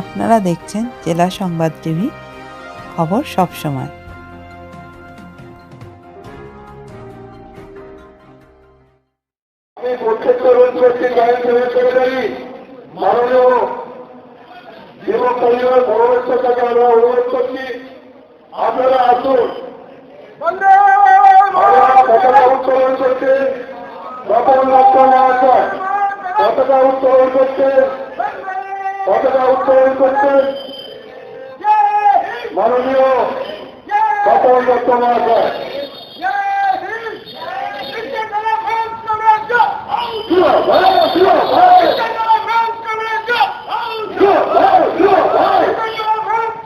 আপনারা দেখছেন জেলা সংবাদ টিভি খবর সব সময়। আমি প্রত্যেকটা রোজ করছি জয়েন্ট সেক্রেটারি মাননীয় যুবক পরিবার পরমেশ্বর থেকে করছি আপনারা আসুন। উত্তোলন পতাকা উত্তোলন করতে পতাকা উত্তোলন করতে? মাননীয় সকল দত্ত মহাশয় জিও, ভাই, জিও, ভাই, জিও, ভাই, জিও, ভাই।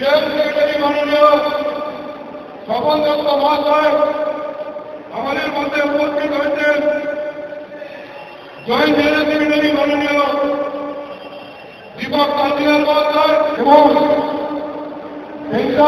জেল সেক্রেটারি মাননীয় স্বপন দত্ত মহাশয় আমাদের মধ্যে উপস্থিত হয়েছেন জয়েন্ট জেনারেল সেক্রেটারি মাননীয় দীপক কান্তিলাল মহাশয় এবং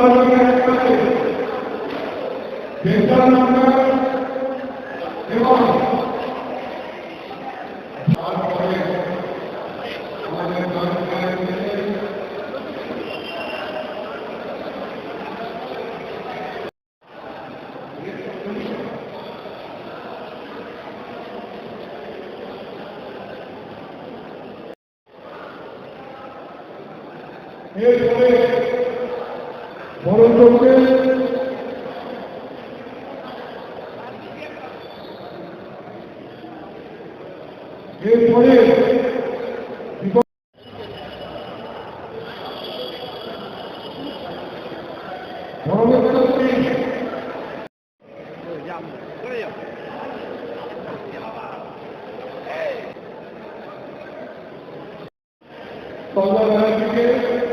দুটো ধর্মের একসাথে বেতার নাম্বার এবং তারপরে আমাদের দরকার এরপরে চোখে এরপরে বিপদ- পরবর্তী তলবার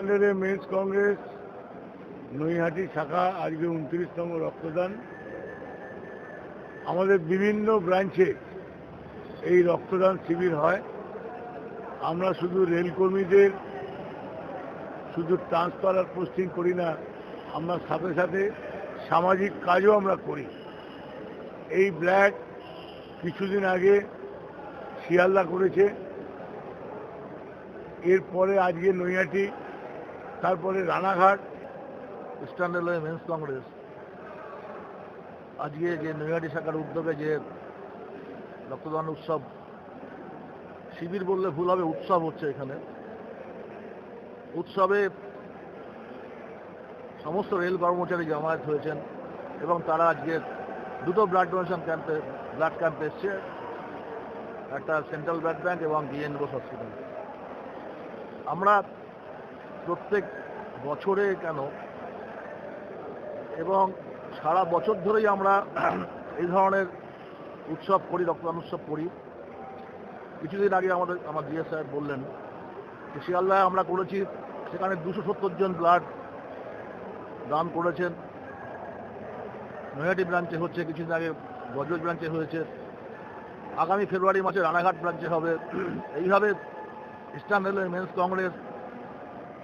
আন্ডারে মেন্স কংগ্রেস, নৈহাটি শাখা আজকে উনত্রিশতম রক্তদান। আমাদের বিভিন্ন ব্রাঞ্চে এই রক্তদান শিবির হয়। আমরা শুধু রেলকর্মীদের, শুধু ট্রান্সফার আর পোস্টিং করি না, আমরা সাথে সাথে সামাজিক কাজও আমরা করি। এই ব্ল্যাক কিছুদিন আগে শিয়ালদা করেছে। এরপরে আজকে নৈহাটি তারপরে Ranaghat Eastern Railway Men's Congress. আজকে যে নৈহাটি শাখার উদ্যোগে যে রক্তদান উৎসব, শিবির বললে ভুল হবে, উৎসব হচ্ছে এখানে। উৎসবে সমস্ত রেল কর্মচারী জামায়াত হয়েছেন এবং তারা আজকে দুটো ব্লাড ডোনেশন ক্যাম্পে, ব্লাড ক্যাম্পে এসছে। একটা সেন্ট্রাল ব্লাড ব্যাংক এবং ডিএন বোস হসপিটাল। আমরা প্রত্যেক বছরে কেন? এবং সারা বছর ধরেই আমরা এই ধরনের উৎসব করি, রক্তদান উৎসব করি। কিছুদিন আগে আমাদের, আমার জিএস সাহেব বললেন যে, শিয়ালদায় আমরা করেছি, সেখানে দুশো সত্তর জন ব্লাড দান করেছেন। নৈহাটি ব্রাঞ্চে হচ্ছে, কিছুদিন আগে বজবজ ব্রাঞ্চে হয়েছে। আগামী ফেব্রুয়ারি মাসে রানাঘাট ব্রাঞ্চে হবে। এইভাবে Eastern Railway Men's Congress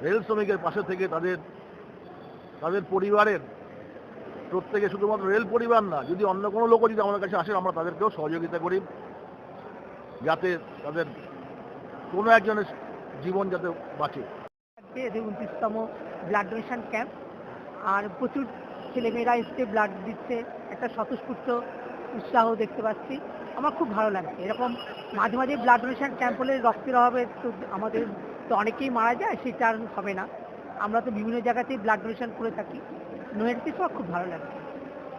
rail শ্রমিকের পাশে থেকে তাদের তাদের পরিবারের, প্রত্যেকে শুধুমাত্র রেল পরিবার না, যদি অন্য কোনো লোকও যদি আমাদের কাছে আসে, আমরা তাদেরকেও সহযোগিতা করি। যাতে তাদের কোনো একজনের জীবন যাতে বাঁচে। এদের উনত্রিশতম ব্লাড ডোনেশন ক্যাম্প, আর প্রচুর ছেলেমেয়েরা এসছে, ব্লাড দিচ্ছে, একটা স্বতঃস্ফূর্ত উৎসাহ দেখতে পাচ্ছি। আমার খুব ভালো লাগছে। এরকম মাঝে মাঝে ব্লাড ডোনেশন ক্যাম্প হলে রক্তের অভাবে আমাদের তো অনেকেই মারা যায় সেটা আর হবে না। আমরা তো বিভিন্ন জায়গাতেই ব্লাড ডোনেশন করে থাকি। নৈহাটিতে সব খুব ভালো লাগে।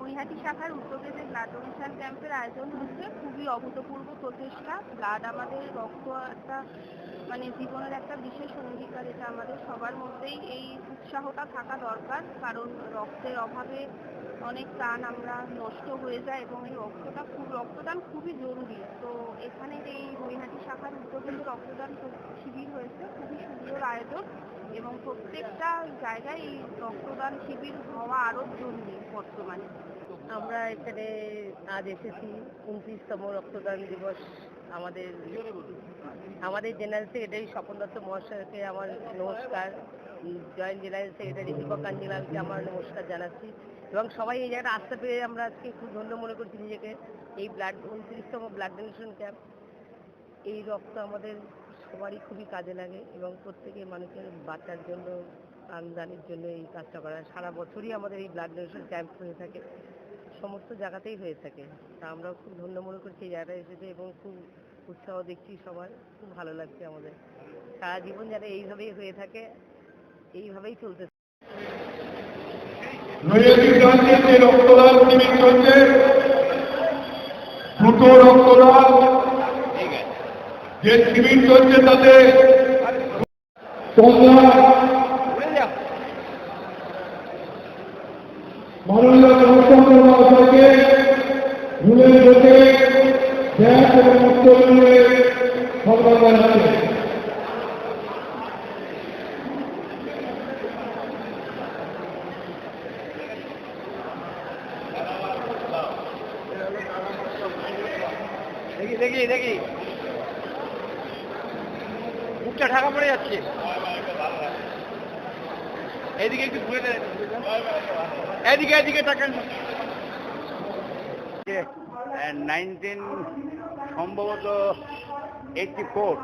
নৈহাটি শাখার উদ্যোগে যে ব্লাড ডোনেশন ক্যাম্পের আয়োজন হচ্ছে। খুবই অভূতপূর্ব প্রচেষ্টা। ব্লাড আমাদের রক্ত একটা মানে জীবনের একটা বিশেষ অঙ্গীকার, এটা আমাদের সবার মধ্যেই এই উৎসাহটা থাকা দরকার। কারণ রক্তের অভাবে অনেক প্রাণ আমরা নষ্ট হয়ে যায় এবং এই রক্তটা খুব রক্তদান খুবই জরুরি। তো এখানে এই নৈহাটি শাখার উদ্যোগে রক্তদান শিবির হয়েছে, খুবই সুন্দর আয়োজন এবং প্রত্যেকটা জায়গায় এই রক্তদান শিবির হওয়া আরও জরুরি বর্তমানে। আমরা এখানে আজ এসেছি, উনত্রিশতম রক্তদান দিবস আমাদের আমাদের জেনারেল সেক্রেটারি স্বপন দত্ত মহাশয়কে আমার নমস্কার। জয়েন্ট জেনারেল সেক্রেটারি দীপক কাঞ্জিলালকে আমার নমস্কার জানাচ্ছি। এবং সবাই এই জায়গাটা আসতে পেরে আমরা আজকে খুব ধন্য মনে করছি নিজেকে। এই ব্লাড উনত্রিশতম ব্লাড ডোনেশন ক্যাম্প এই রক্ত আমাদের সবারই খুবই কাজে লাগে এবং প্রত্যেকে মানুষের বাচ্চার জন্য প্রাণদানের জন্য এই কাজটা করা। সারা বছরই আমাদের এই ব্লাড ডোনেশন ক্যাম্প হয়ে থাকে। সমস্ত জায়গাতেই হয়ে থাকে। তা আমরাও খুব ধন্য মনে করছি এই জায়গাটা এসেছে এবং খুব উৎসাহ দেখছি সবার। খুব ভালো লাগছে আমাদের। সারা জীবন যাতে এইভাবেই হয়ে থাকে, এইভাবেই চলতে ব্রাঞ্চে যে রক্তদান শিবির চলছে দ্রুত রক্তদান। যে শিবির চলছে তাতে তোমরা মাননীয় জনসংঘ মহাশয়কে সংবাদ জানাচ্ছে দেখি মুখটা ঢাকা পড়ে যাচ্ছে। এদিকে একটু ঘুরে এদিকে এদিকে টাকা নাইনটিন সম্ভবত এইটটি ফোর।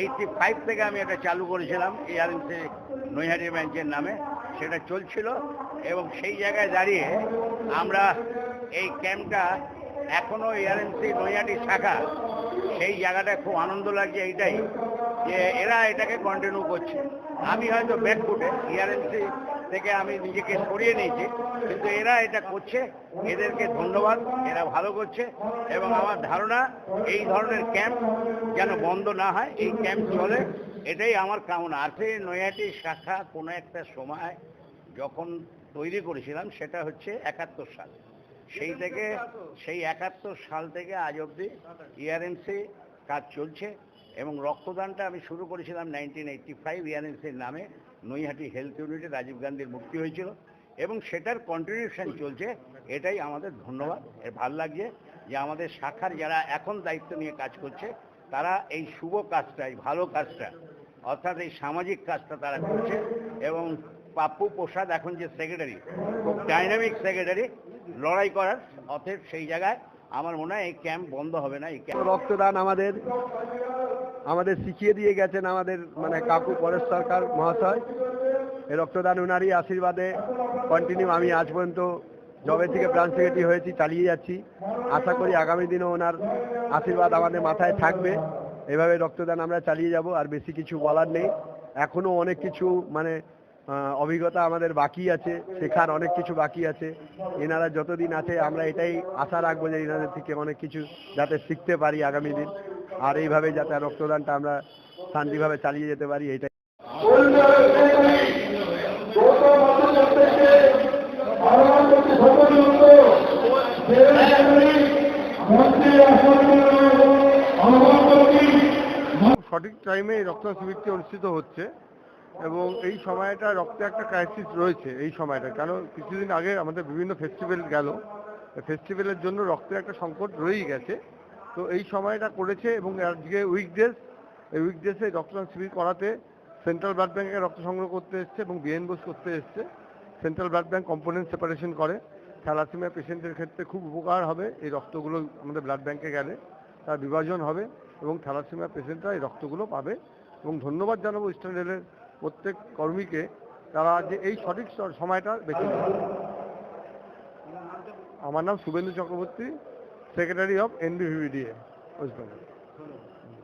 এইটটি ফাইভ থেকে আমি এটা চালু করেছিলাম এআরএমসি নৈহাটি ব্যাংকের নামে। সেটা চলছিল এবং সেই জায়গায় দাঁড়িয়ে আমরা এই ক্যাম্পটা এখনও এআরএমসি নৈহাটি শাখা, সেই জায়গাটা খুব আনন্দ লাগছে এইটাই, যে এরা এটাকে কন্টিনিউ করছে। আমি হয়তো ব্যাকফুটে ইআরএমসি থেকে আমি নিজেকে সরিয়ে নিয়েছি, কিন্তু এরা এটা করছে, এদেরকে ধন্যবাদ, এরা ভালো করছে, এবং আমার ধারণা এই ধরনের ক্যাম্প যেন বন্ধ না হয়, এই ক্যাম্প চলে, এটাই আমার কামনা। আছে নৈহাটি শাখা কোনো একটা সময় যখন তৈরি করেছিলাম, সেটা হচ্ছে একাত্তর সাল। সেই থেকে সেই একাত্তর সাল থেকে আজ অবধি ইআরএমসি কাজ চলছে এবং রক্তদানটা আমি শুরু করেছিলাম নাইনটিন এইটটি ফাইভ ইআরএমসির নামে নৈহাটি হেলথ ইউনিটে রাজীব গান্ধীর মুক্তি হয়েছিল এবং সেটার কন্টিনিউশন চলছে এটাই আমাদের ধন্যবাদ। এর ভালো লাগছে যে আমাদের শাখার যারা এখন দায়িত্ব নিয়ে কাজ করছে তারা এই শুভ কাজটা এই ভালো কাজটা অর্থাৎ এই সামাজিক কাজটা তারা করছে এবং পাপ্পু প্রসাদ এখন যে সেক্রেটারি খুব ডাইনামিক সেক্রেটারি লড়াই করার অতএব সেই জায়গায় আমার মনে হয় এই ক্যাম্প বন্ধ হবে না, এই ক্যাম্প রক্তদান আমাদের আমাদের শিখিয়ে দিয়ে গেছেন আমাদের মানে কাকু পরেশ সরকার মহাশয়। এই রক্তদান উনারই আশীর্বাদে কন্টিনিউ আমি আজ পর্যন্ত জবে থেকে ব্রাঞ্চ সেক্রেটারি হয়েছি, চালিয়ে যাচ্ছি। আশা করি আগামী দিনেও ওনার আশীর্বাদ আমাদের মাথায় থাকবে। এভাবে রক্তদান আমরা চালিয়ে যাব, আর বেশি কিছু বলার নেই। এখনও অনেক কিছু মানে অভিজ্ঞতা আমাদের বাকি আছে, শেখার অনেক কিছু বাকি আছে। এনারা যতদিন আছে, আমরা এটাই আশা রাখব যে এনাদের থেকে অনেক কিছু যাতে শিখতে পারি আগামী দিন। আর এইভাবে যাতে রক্তদানটা আমরা শান্তিভাবে চালিয়ে যেতে পারি এইটাই সঠিক টাইমে রক্তদান শিবিরটি অনুষ্ঠিত হচ্ছে। এবং এই সময়টা রক্তে একটা ক্রাইসিস রয়েছে, এই সময়টা। কেন? কিছুদিন আগে আমাদের বিভিন্ন ফেস্টিভ্যাল গেল। ফেস্টিভ্যালের জন্য রক্তের একটা সংকট রয়েই গেছে। তো এই সময়টা করেছে এবং আজকে উইকডেজ এই উইকডেসে রক্তদান শিবির করাতে সেন্ট্রাল ব্লাড ব্যাঙ্কে রক্ত সংগ্রহ করতে এসছে এবং বিএন বোস করতে এসছে। Central blood bank component separation করে। থ্যালাসিমিয়া পেশেন্টের ক্ষেত্রে খুব উপকার হবে। এই রক্তগুলো আমাদের ব্লাড ব্যাঙ্কে গেলে তার বিভাজন হবে এবং থ্যালাসিমিয়া পেশেন্টরা এই রক্তগুলো পাবে। এবং ধন্যবাদ জানাব ইস্টার্ন রেলের প্রত্যেক কর্মীকে তারা যে এই সঠিক সময়টা বেছে আমার নাম Subhendu Chakraborty secretary of NBVDA West Bengal